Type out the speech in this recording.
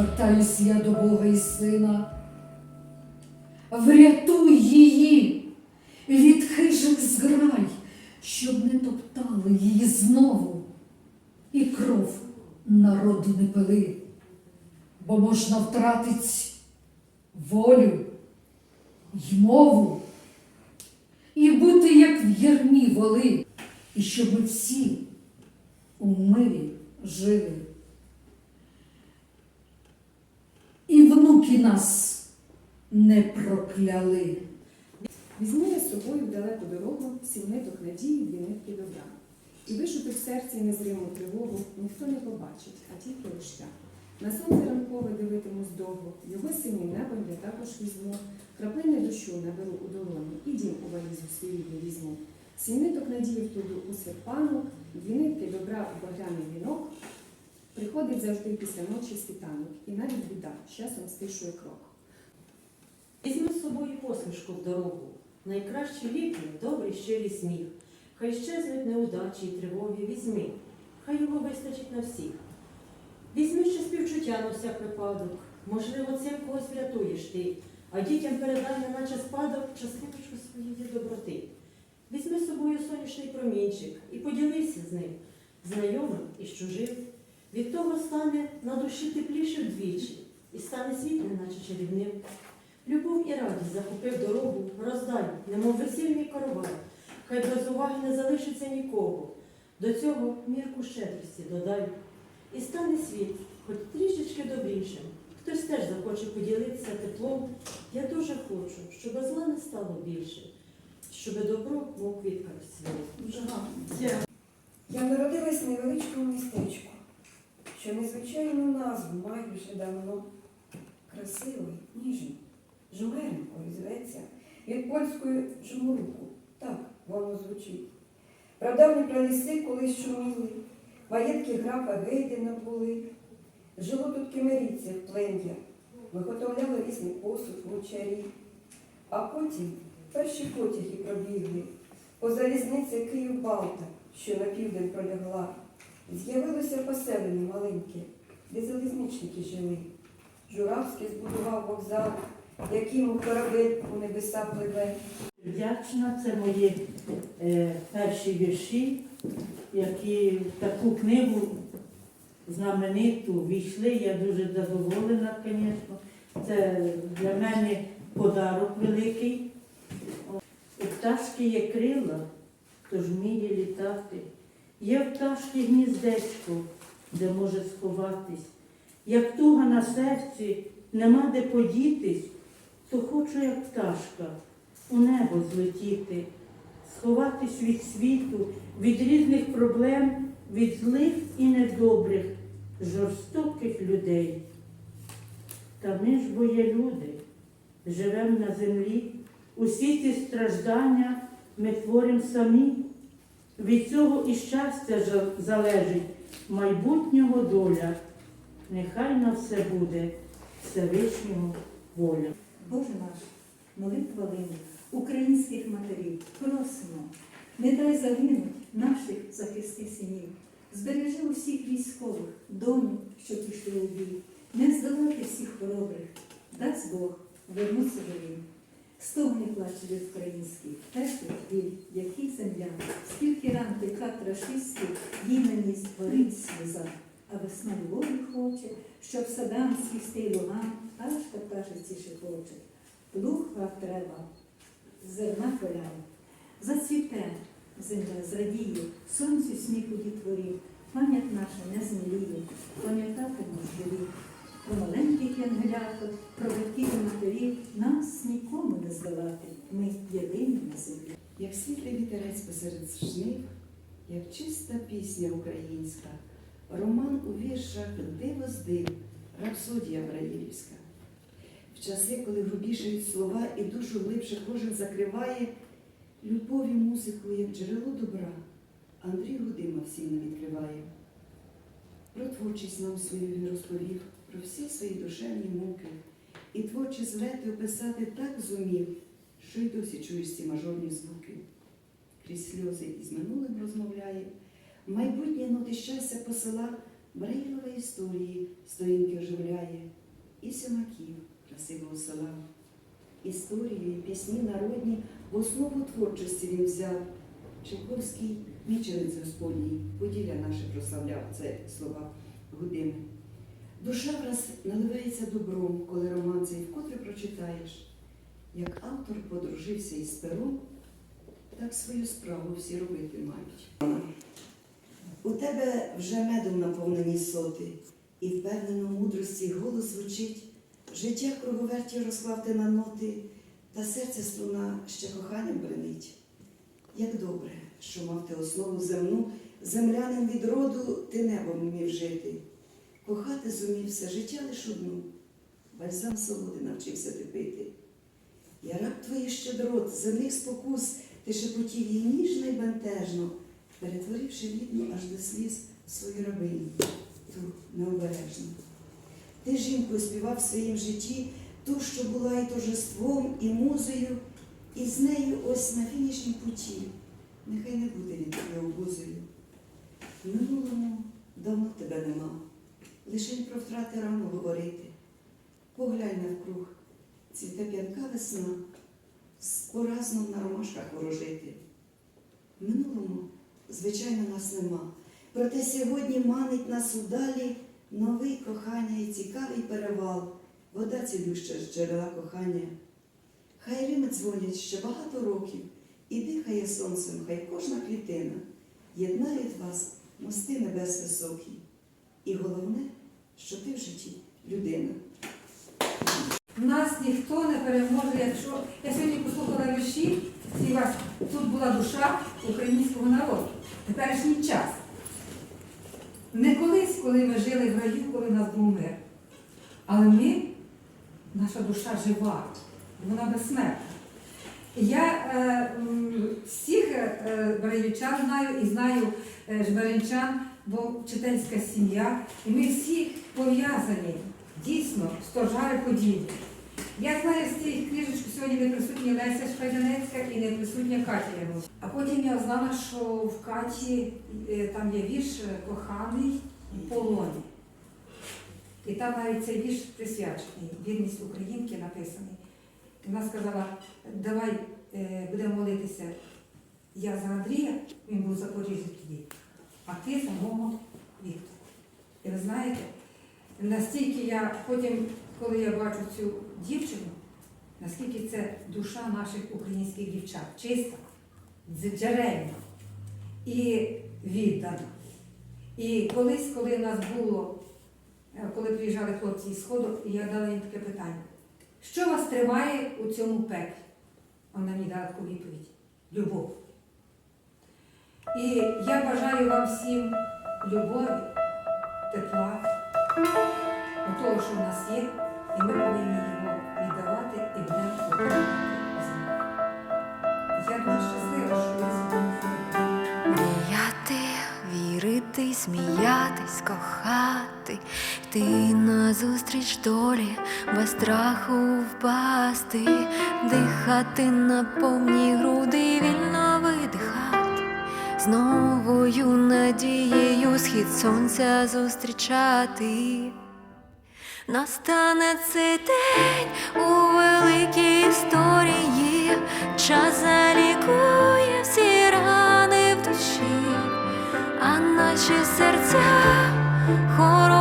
звертаюсь я до Бога і Сина. Врятуй її від хижих зграй, щоб не топтали її знову, і кров народу не пили, бо можна втратить волю й мову, і бути, як в ярмі воли, і щоб ми всі у мирі жили. І нас не прокляли. Візьми я з собою в далеку дорогу, сів ниток надії, дві нитки добра. І вишити в серці незриму тривогу ніхто не побачить, а тільки лиш я. На сонце ранкове дивитимусь довго, його синім небом я також візьму, краплини дощу наберу у долоні, і дім у валізу свій рідний візьму. Сім ниток надії вкладу у серпанок, дві нитки добра у багряний вінок. Приходить завжди після ночі світанок, і навіть біда часом стишує крок. Візьми з собою посмішку в дорогу. Найкращі ліки добрий щирий сміх. Хай щезнуть неудачі й тривоги, візьми, хай його вистачить на всіх. Візьми ще співчуття на всяк випадок. Можливо, цим когось врятуєш ти, а дітям передай, неначе спадок, частиночку своєї доброти. Візьми з собою сонячний промінчик і поділися з ним, знайомим і з чужим. Від того стане на душі тепліше вдвічі, і стане світ, неначе чарівним. Любов і радість захопив дорогу, роздай, немов весільний коровай, хай без уваги не залишиться нікого. До цього мірку щедрості додай. І стане світ, хоч трішечки добрішим. Хтось теж захоче поділитися теплом. Я дуже хочу, щоб зла не стало більше, щоб добро мов квітка. Дуже гарно. Я народилась в невеличкому містечку, що незвичайну назву має вже давно. Красивий, ніжний, жмеренкою зветься, від польської жмуруку. Так воно звучить. Прадавні праліси колись шуміли, маєтки графа Гейдена були. Жило тут кемерійців плем'я, виготовляли різний посуд гончарі. А потім перші потяги пробігли по залізниці Київ-Балта, що на південь пролягла. З'явилося поселення маленьке, де залізничники жили. Журавський збудував вокзал, яким корабель у небеса пливе. Вдячна, це мої е, перші вірші, які в таку книгу знамениту війшли. Я дуже задоволена, звісно. Це для мене подарок великий. У пташки є крила, тож вміє літати. Є в пташки гніздечко, де може сховатись. Як туга на серці, нема де подітись, то хочу, як пташка, у небо злетіти, сховатись від світу, від різних проблем, від злих і недобрих, жорстоких людей. Та ми ж бо є люди, живемо на землі, усі ці страждання ми творимо самі. Від цього і щастя залежить майбутнього доля. Нехай на все буде Всевишнього воля. Боже наш, молитва лине українських матерів, просимо, не дай загинуть наших захисти синів, збережи усіх військових, доню, що пішли у бій, не здолати всіх хоробрих, дасть Бог вернуться живим. Стогне плач від український, теплий біль, який земля, скільки ран тикат рашистських, їй на ній створить сльоза, а весна волі хоче, щоб садам свістий лугам, аж та пташиці шепоче. Плуг вам треба, зерна поляне, зацвіте земля, зрадіє, сонцю сміху дітворів, пам'ять наша не зміліє, пам'ятатимемо живі. Маленьких про батьків і матерів нас нікому не здолати. Ми єдині на землі. як світлий вітерець посеред жнив, як чиста пісня українська, роман у віршах диво з див, рапсодія Браїлівська. В часи, коли грубішають слова і душу глибше кожен закриває, любові музику, як джерело добра, Андрій Гудима всім не відкриває. Про творчість нам свою він розповів, про всі свої душевні муки, і творчі злети описати так зумів, що й досі чуєш ці мажорні звуки. Крізь сльози із минулим розмовляє, майбутнє ноти щастя посила, Браїлова історії сторінки оживляє. і сімаків красивого села. Історію і пісні народні в основу творчості він взяв. Чайковський вічерець Господній, Поділля наше прославляв це слова Гудими. Душа враз наливається добром, коли роман цей вкотре прочитаєш. Як автор подружився із пером, так свою справу всі робити мають. У тебе вже медом наповнені соти, і впевнено в мудрості голос звучить. Життя круговерті розклав на ноти, та серце струна ще коханням бренить. Як добре, що мав ти основу земну, землянин від роду ти небом вмів жити. Кохати зумів все життя лиш одну, бальзам солоди навчився ти пити. Я раб твоїх щедрот, земних спокус, ти шепотів їй ніжно й бентежно, перетворивши рідну аж до сліз свою рабиню, ту необережну. Ти жінку співав в своїм житті ту, що була і торжеством, і музою, і з нею ось на фінішній путі. Нехай не буде він тебе обузою. Минулому давно тебе нема, лише про втрати рано говорити. Поглянь навкруг, цвіте п'янка весна, з поразном на ромашках ворожити. Минулому, звичайно, нас нема. Проте сьогодні манить нас удалі новий кохання і цікавий перевал, вода цілюща з джерела кохання. Хай рими дзвонять ще багато років, і дихає сонцем, хай кожна клітина. Єднають вас мости небес високі. І головне, що ти в житті людина. Нас ніхто не переможе, якщо я сьогодні послухала вірші, і вас тут була душа українського народу. Теперішній час. Не колись, коли ми жили в раю, коли нас був мир. Але ми, наша душа жива, вона безсмертна. Я е, всіх е, берегівчан знаю і знаю е, жберинчан, бо вчительська сім'я, і ми всі пов'язані дійсно з Торжари Поділля. Я знаю з цієї книжечки сьогодні не присутня Леся Шпайданецька і не присутня Катя Янус. А потім я знала, що в Каті е, там є вірш е, коханий в полоні. І там навіть цей вірш присвячений, вірність українки написаний. І Вона сказала, давай е, будемо молитися. Я за Андрія, він був в тоді, ти за мого Віктора. І ви знаєте, настільки я потім, коли я бачу цю дівчину, наскільки це душа наших українських дівчат, чиста, джерельна і віддана. І колись, коли в нас було, е, коли приїжджали хлопці із Сходу, я дала їм таке питання. Що вас тримає у цьому пеклі? Вона мені дала таку відповідь. Любов. І я бажаю вам всім любові, тепла, того, що в нас є, і ми повинні його віддавати і будемо отримувати. Я дуже щаслива, що я сьогодні. Мріяти, вірити, сміятись, кохати, йти назустріч долі, без страху впасти, дихати на повні груди, вільно з новою надією схід сонця зустрічати. Настане цей день у великій історії, час залікує всі рани в душі, а наші серця хоро